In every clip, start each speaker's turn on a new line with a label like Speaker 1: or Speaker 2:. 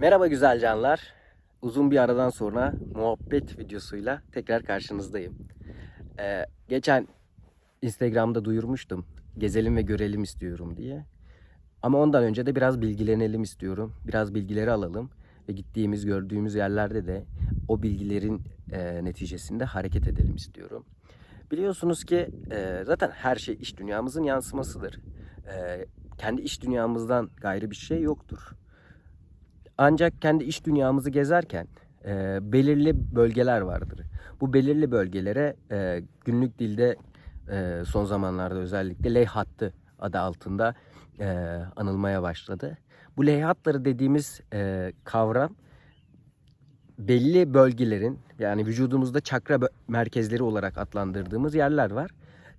Speaker 1: Merhaba güzel canlar. Uzun bir aradan sonra muhabbet videosuyla tekrar karşınızdayım. Ee, geçen Instagram'da duyurmuştum. Gezelim ve görelim istiyorum diye. Ama ondan önce de biraz bilgilenelim istiyorum. Biraz bilgileri alalım. Ve gittiğimiz, gördüğümüz yerlerde de o bilgilerin e, neticesinde hareket edelim istiyorum. Biliyorsunuz ki e, zaten her şey iş dünyamızın yansımasıdır. E, kendi iş dünyamızdan gayrı bir şey yoktur. Ancak kendi iş dünyamızı gezerken e, belirli bölgeler vardır. Bu belirli bölgelere e, günlük dilde e, son zamanlarda özellikle ley hattı adı altında e, anılmaya başladı. Bu ley hatları dediğimiz e, kavram belli bölgelerin yani vücudumuzda çakra merkezleri olarak adlandırdığımız yerler var.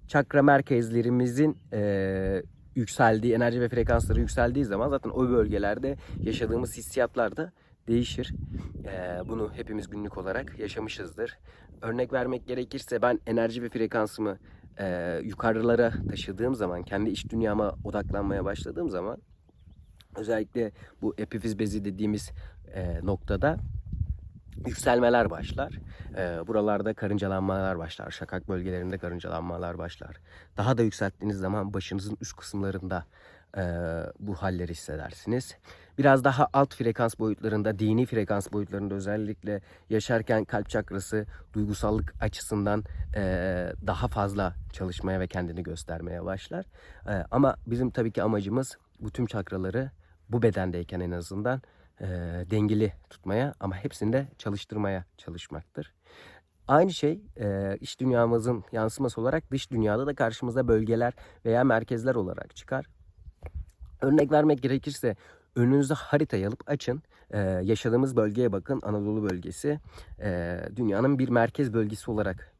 Speaker 1: Çakra merkezlerimizin e, yükseldiği, enerji ve frekansları yükseldiği zaman zaten o bölgelerde yaşadığımız hissiyatlar da değişir. Ee, bunu hepimiz günlük olarak yaşamışızdır. Örnek vermek gerekirse ben enerji ve frekansımı e, yukarılara taşıdığım zaman, kendi iç dünyama odaklanmaya başladığım zaman özellikle bu epifiz bezi dediğimiz e, noktada yükselmeler başlar. Ee, buralarda karıncalanmalar başlar. Şakak bölgelerinde karıncalanmalar başlar. Daha da yükselttiğiniz zaman başınızın üst kısımlarında e, bu halleri hissedersiniz. Biraz daha alt frekans boyutlarında, dini frekans boyutlarında özellikle yaşarken kalp çakrası duygusallık açısından e, daha fazla çalışmaya ve kendini göstermeye başlar. E, ama bizim tabii ki amacımız bu tüm çakraları bu bedendeyken en azından e, dengeli tutmaya ama hepsini de çalıştırmaya çalışmaktır. Aynı şey e, iç dünyamızın yansıması olarak dış dünyada da karşımıza bölgeler veya merkezler olarak çıkar. Örnek vermek gerekirse önünüze haritayı alıp açın. E, yaşadığımız bölgeye bakın. Anadolu bölgesi e, dünyanın bir merkez bölgesi olarak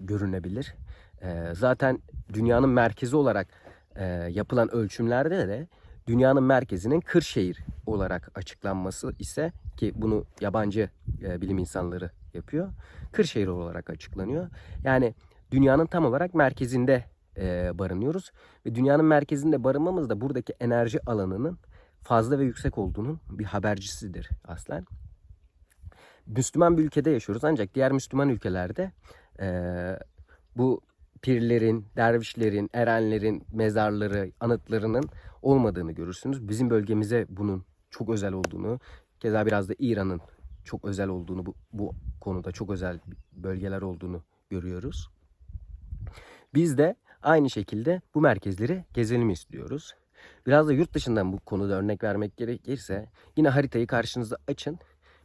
Speaker 1: görünebilir. E, zaten dünyanın merkezi olarak e, yapılan ölçümlerde de dünyanın merkezinin Kırşehir olarak açıklanması ise ki bunu yabancı e, bilim insanları yapıyor. Kırşehir olarak açıklanıyor. Yani dünyanın tam olarak merkezinde e, barınıyoruz ve dünyanın merkezinde barınmamız da buradaki enerji alanının fazla ve yüksek olduğunun bir habercisidir aslen. Müslüman bir ülkede yaşıyoruz ancak diğer Müslüman ülkelerde e, bu pirlerin, dervişlerin, erenlerin mezarları, anıtlarının olmadığını görürsünüz. Bizim bölgemize bunun çok özel olduğunu, keza biraz da İran'ın çok özel olduğunu, bu, bu konuda çok özel bölgeler olduğunu görüyoruz. Biz de aynı şekilde bu merkezleri gezelim istiyoruz. Biraz da yurt dışından bu konuda örnek vermek gerekirse yine haritayı karşınıza açın.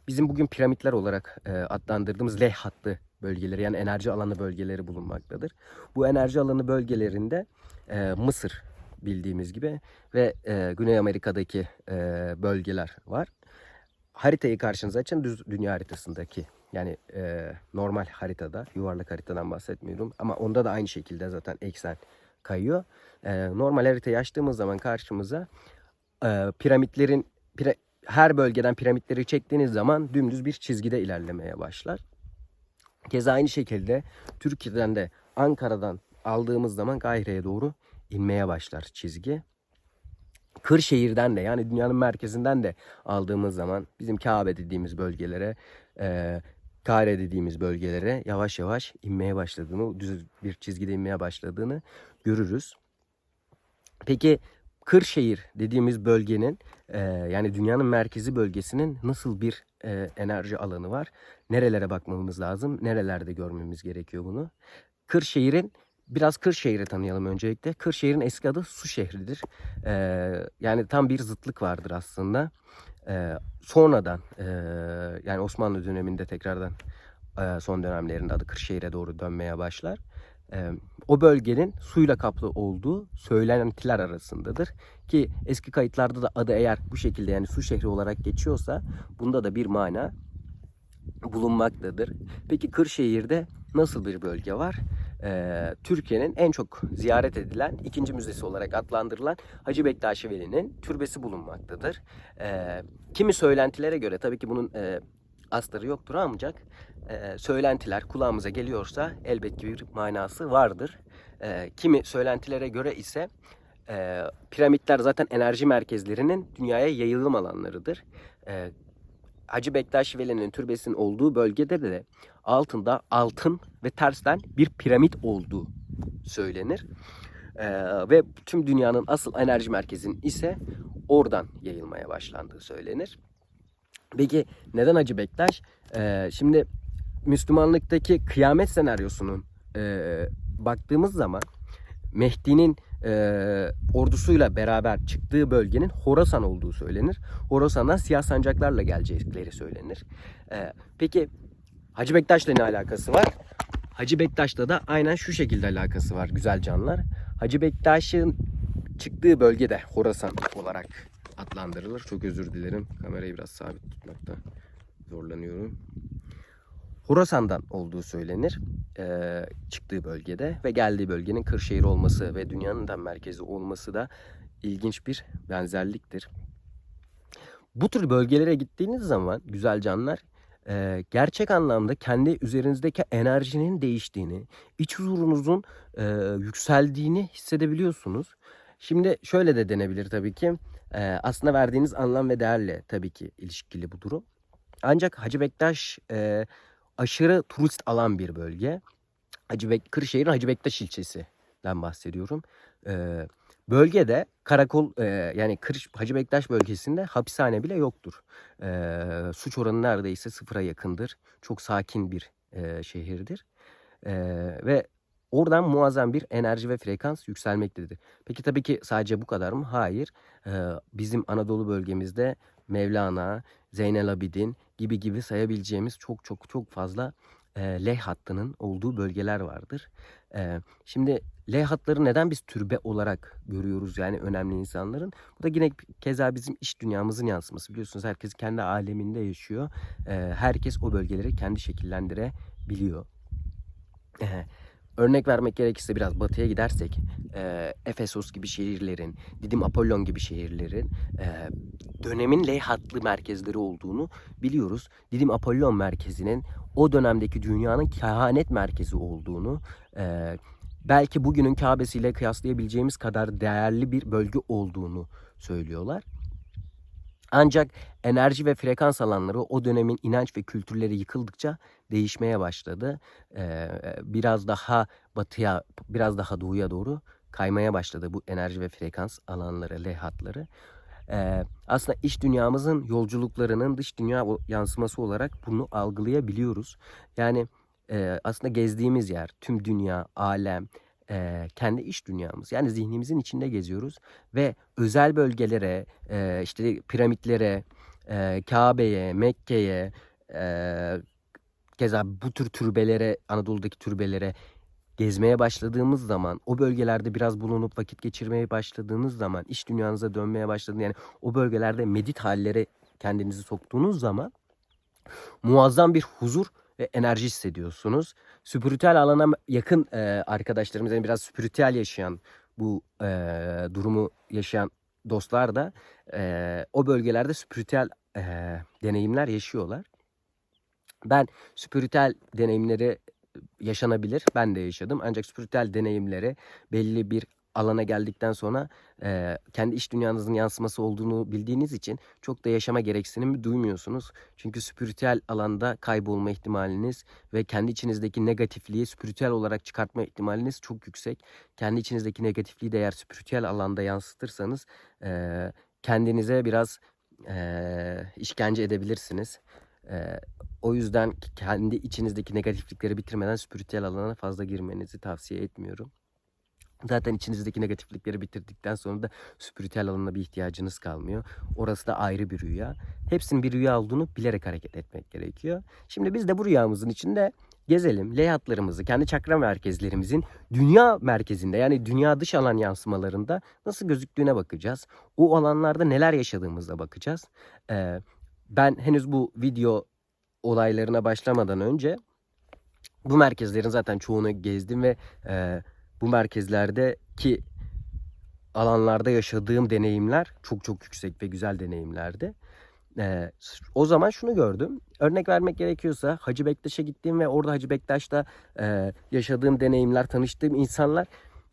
Speaker 1: Bizim bugün piramitler olarak e, adlandırdığımız leh hattı bölgeleri yani enerji alanı bölgeleri bulunmaktadır. Bu enerji alanı bölgelerinde e, Mısır bildiğimiz gibi ve e, Güney Amerika'daki e, bölgeler var. Haritayı karşınıza açın düz dünya haritasındaki yani e, normal haritada yuvarlak haritadan bahsetmiyorum ama onda da aynı şekilde zaten eksen kayıyor. E, normal haritayı açtığımız zaman karşımıza e, piramitlerin pira, her bölgeden piramitleri çektiğiniz zaman dümdüz bir çizgide ilerlemeye başlar. Keza aynı şekilde Türkiye'den de Ankara'dan aldığımız zaman Kahire'ye doğru inmeye başlar çizgi. Kırşehir'den de yani dünyanın merkezinden de aldığımız zaman bizim Kabe dediğimiz bölgelere, e, Kahire dediğimiz bölgelere yavaş yavaş inmeye başladığını, düz bir çizgide inmeye başladığını görürüz. Peki Kırşehir dediğimiz bölgenin e, yani dünyanın merkezi bölgesinin nasıl bir e, enerji alanı var? Nerelere bakmamız lazım? Nerelerde görmemiz gerekiyor bunu? Kırşehir'in biraz Kırşehir'i tanıyalım öncelikle. Kırşehir'in eski adı Su şehridir. E, yani tam bir zıtlık vardır aslında. E, sonradan e, yani Osmanlı döneminde tekrardan e, son dönemlerinde adı Kırşehir'e doğru dönmeye başlar. O bölgenin suyla kaplı olduğu söylentiler arasındadır. Ki eski kayıtlarda da adı eğer bu şekilde yani su şehri olarak geçiyorsa bunda da bir mana bulunmaktadır. Peki Kırşehir'de nasıl bir bölge var? Türkiye'nin en çok ziyaret edilen ikinci müzesi olarak adlandırılan Hacı Bektaş Veli'nin türbesi bulunmaktadır. Kimi söylentilere göre tabii ki bunun astarı yoktur ancak e, söylentiler kulağımıza geliyorsa elbet ki bir manası vardır. E, kimi söylentilere göre ise e, piramitler zaten enerji merkezlerinin dünyaya yayılım alanlarıdır. E, Hacı Bektaş Veli'nin türbesinin olduğu bölgede de altında altın ve tersten bir piramit olduğu söylenir. Ee, ve tüm dünyanın asıl enerji merkezinin ise oradan yayılmaya başlandığı söylenir. Peki neden Hacı Bektaş? Ee, şimdi Müslümanlıktaki kıyamet senaryosunun e, baktığımız zaman Mehdi'nin e, ordusuyla beraber çıktığı bölgenin Horasan olduğu söylenir. Horasan'a siyah sancaklarla gelecekleri söylenir. E, peki Hacı Bektaş'la ne alakası var? Hacı Bektaş'la da aynen şu şekilde alakası var güzel canlar. Hacı Bektaş'ın çıktığı bölgede Horasan olarak adlandırılır. Çok özür dilerim. Kamerayı biraz sabit tutmakta zorlanıyorum. Horasan'dan olduğu söylenir eee, çıktığı bölgede ve geldiği bölgenin Kırşehir olması ve dünyanın da merkezi olması da ilginç bir benzerliktir. Bu tür bölgelere gittiğiniz zaman güzel canlar eee, gerçek anlamda kendi üzerinizdeki enerjinin değiştiğini, iç huzurunuzun eee, yükseldiğini hissedebiliyorsunuz. Şimdi şöyle de denebilir tabii ki. eee, aslında verdiğiniz anlam ve değerle tabii ki ilişkili bu durum. Ancak Hacı Bektaş eee, aşırı turist alan bir bölge. Hacı Bek Kırşehir'in Hacı Bektaş ilçesinden bahsediyorum. Ee, bölgede karakol e, yani Kırş, Hacı Bektaş bölgesinde hapishane bile yoktur. Ee, suç oranı neredeyse sıfıra yakındır. Çok sakin bir e, şehirdir. Ee, ve oradan muazzam bir enerji ve frekans yükselmektedir. Peki tabii ki sadece bu kadar mı? Hayır. Ee, bizim Anadolu bölgemizde Mevlana, Zeynel Abidin gibi gibi sayabileceğimiz çok çok çok fazla e, L hattının olduğu bölgeler vardır. E, şimdi L hatları neden biz türbe olarak görüyoruz yani önemli insanların? Bu da yine keza bizim iş dünyamızın yansıması. Biliyorsunuz herkes kendi aleminde yaşıyor. E, herkes o bölgeleri kendi şekillendirebiliyor. E, örnek vermek gerekirse biraz batıya gidersek e, Efesos gibi şehirlerin, Didim Apollon gibi şehirlerin e, dönemin L hatlı merkezleri olduğunu biliyoruz. Didim Apollon merkezinin o dönemdeki dünyanın kehanet merkezi olduğunu, e, belki bugünün Kabe'siyle kıyaslayabileceğimiz kadar değerli bir bölge olduğunu söylüyorlar. Ancak enerji ve frekans alanları o dönemin inanç ve kültürleri yıkıldıkça değişmeye başladı. Ee, biraz daha batıya, biraz daha doğuya doğru kaymaya başladı bu enerji ve frekans alanları, L hatları. Ee, aslında iç dünyamızın yolculuklarının dış dünya yansıması olarak bunu algılayabiliyoruz. Yani e, aslında gezdiğimiz yer, tüm dünya, alem, e, kendi iç dünyamız. Yani zihnimizin içinde geziyoruz ve özel bölgelere, e, işte piramitlere, e, Kabe'ye, Mekke'ye, e, keza bu tür türbelere, Anadolu'daki türbelere gezmeye başladığımız zaman, o bölgelerde biraz bulunup vakit geçirmeye başladığınız zaman, iç dünyanıza dönmeye başladığınız yani o bölgelerde medit hallere kendinizi soktuğunuz zaman muazzam bir huzur ve enerji hissediyorsunuz. Spiritüel alana yakın e, arkadaşlarımız, yani biraz spiritüel yaşayan bu e, durumu yaşayan dostlar da e, o bölgelerde spiritüel e, deneyimler yaşıyorlar. Ben spiritüel deneyimleri yaşanabilir. Ben de yaşadım. Ancak spiritüel deneyimleri belli bir alana geldikten sonra e, kendi iç dünyanızın yansıması olduğunu bildiğiniz için çok da yaşama gereksinimi duymuyorsunuz. Çünkü spiritüel alanda kaybolma ihtimaliniz ve kendi içinizdeki negatifliği spiritüel olarak çıkartma ihtimaliniz çok yüksek. Kendi içinizdeki negatifliği de eğer spiritüel alanda yansıtırsanız e, kendinize biraz e, işkence edebilirsiniz. E, o yüzden kendi içinizdeki negatiflikleri bitirmeden spiritüel alana fazla girmenizi tavsiye etmiyorum. Zaten içinizdeki negatiflikleri bitirdikten sonra da spiritüel alana bir ihtiyacınız kalmıyor. Orası da ayrı bir rüya. Hepsinin bir rüya olduğunu bilerek hareket etmek gerekiyor. Şimdi biz de bu rüyamızın içinde gezelim. Leyhatlarımızı, kendi çakra merkezlerimizin dünya merkezinde yani dünya dış alan yansımalarında nasıl gözüktüğüne bakacağız. O alanlarda neler yaşadığımıza bakacağız. Ee, ben henüz bu video olaylarına başlamadan önce bu merkezlerin zaten çoğunu gezdim ve e, bu merkezlerdeki alanlarda yaşadığım deneyimler çok çok yüksek ve güzel deneyimlerdi. Ee, o zaman şunu gördüm. Örnek vermek gerekiyorsa Hacı Bektaş'a gittiğim ve orada Hacı Bektaş'ta e, yaşadığım deneyimler, tanıştığım insanlar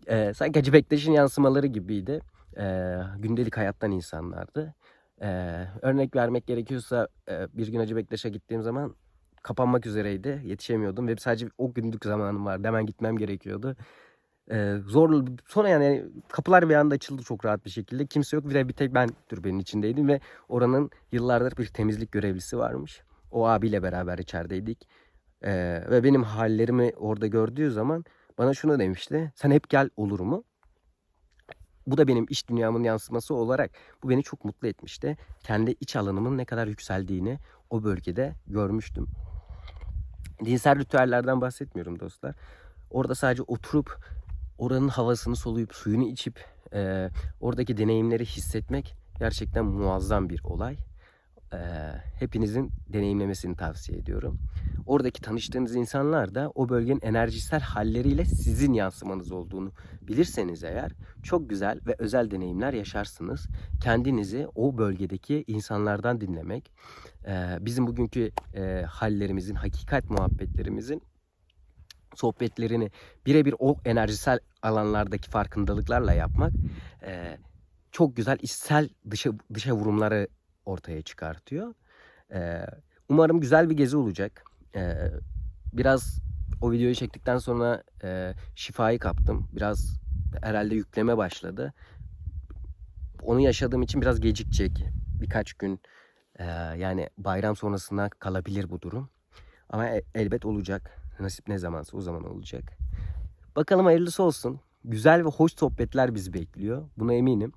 Speaker 1: e, sanki Hacı Bektaş'ın yansımaları gibiydi. E, gündelik hayattan insanlardı. Ee, örnek vermek gerekiyorsa e, bir gün Hacı Bektaş'a gittiğim zaman kapanmak üzereydi. Yetişemiyordum ve sadece o günlük zamanım vardı. Hemen gitmem gerekiyordu. Ee, zor sonra yani kapılar bir anda açıldı çok rahat bir şekilde. Kimse yok de bir tek ben türbenin içindeydim ve oranın yıllardır bir temizlik görevlisi varmış. O abiyle beraber içerideydik. Ee, ve benim hallerimi orada gördüğü zaman bana şunu demişti. Sen hep gel olur mu? Bu da benim iş dünyamın yansıması olarak bu beni çok mutlu etmişti. Kendi iç alanımın ne kadar yükseldiğini o bölgede görmüştüm. Dinsel ritüellerden bahsetmiyorum dostlar. Orada sadece oturup oranın havasını soluyup suyunu içip e, oradaki deneyimleri hissetmek gerçekten muazzam bir olay. E, hepinizin deneyimlemesini tavsiye ediyorum. Oradaki tanıştığınız insanlar da o bölgenin enerjisel halleriyle sizin yansımanız olduğunu bilirseniz eğer çok güzel ve özel deneyimler yaşarsınız. Kendinizi o bölgedeki insanlardan dinlemek, e, bizim bugünkü e, hallerimizin, hakikat muhabbetlerimizin sohbetlerini birebir o enerjisel alanlardaki farkındalıklarla yapmak e, çok güzel içsel dışa, dışa vurumları ortaya çıkartıyor. E, umarım güzel bir gezi olacak. E, biraz o videoyu çektikten sonra e, şifayı kaptım. Biraz herhalde yükleme başladı. Onu yaşadığım için biraz gecikecek. Birkaç gün e, yani bayram sonrasına kalabilir bu durum. Ama e- elbet olacak. Nasip ne zamansa o zaman olacak. Bakalım hayırlısı olsun. Güzel ve hoş sohbetler bizi bekliyor. Buna eminim.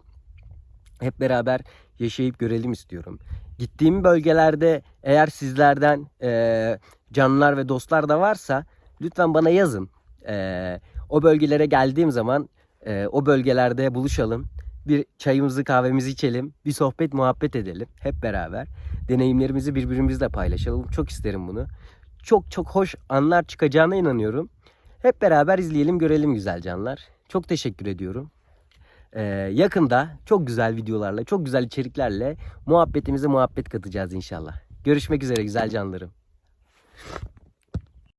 Speaker 1: Hep beraber yaşayıp görelim istiyorum. Gittiğim bölgelerde eğer sizlerden eee canlılar ve dostlar da varsa lütfen bana yazın. Eee, o bölgelere geldiğim zaman eee, o bölgelerde buluşalım. Bir çayımızı kahvemizi içelim. Bir sohbet muhabbet edelim hep beraber. Deneyimlerimizi birbirimizle paylaşalım. Çok isterim bunu. Çok çok hoş anlar çıkacağına inanıyorum. Hep beraber izleyelim görelim güzel canlar. Çok teşekkür ediyorum. Ee, yakında çok güzel videolarla, çok güzel içeriklerle muhabbetimize muhabbet katacağız inşallah. Görüşmek üzere güzel canlarım.